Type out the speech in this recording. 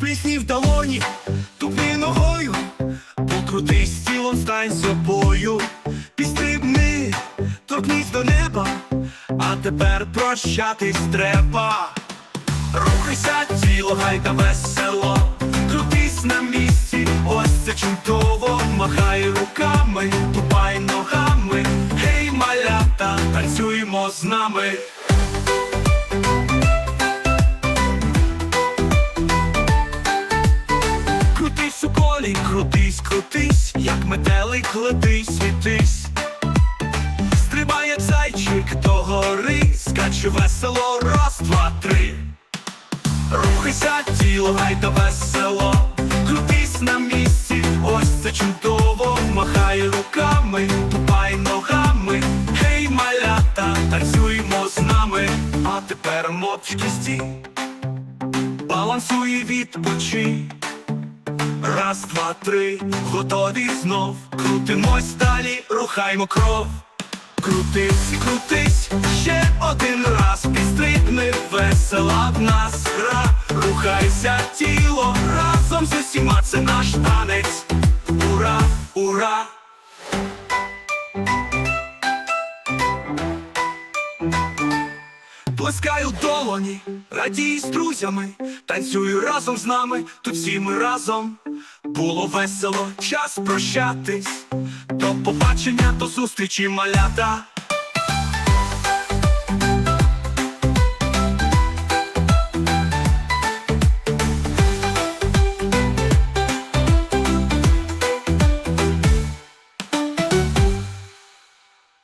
плісні в долоні, тупи ногою, покрутись тілом, стань собою, Пістрибни, торкнись до неба, а тепер прощатись треба. Рухайся, тіло, гайда весело, крутись на місці, ось це чудово, махай руками, тупай ногами, гей, малята, танцюємо з нами. Крутись, крутись, як метелик летись, світись. Стрибає зайчик до гори, скаче весело, раз, два, три. Рухайся, тіло, гайда весело, крутись на місці, ось це чудово, махай руками, тупай ногами, гей, малята, танцюємо з нами, а тепер мовчки стій, балансуй відпочинь. Раз, два, три, готові знов. Крутимось далі, рухаймо кров. Крутись, крутись, ще один раз підстрибни, весела в нас гра. Рухайся тіло, разом з усіма це наш танець. Плескаю долоні, радій з друзями, танцюю разом з нами, тут всі ми разом. Було весело, час прощатись. До побачення, до зустрічі, малята.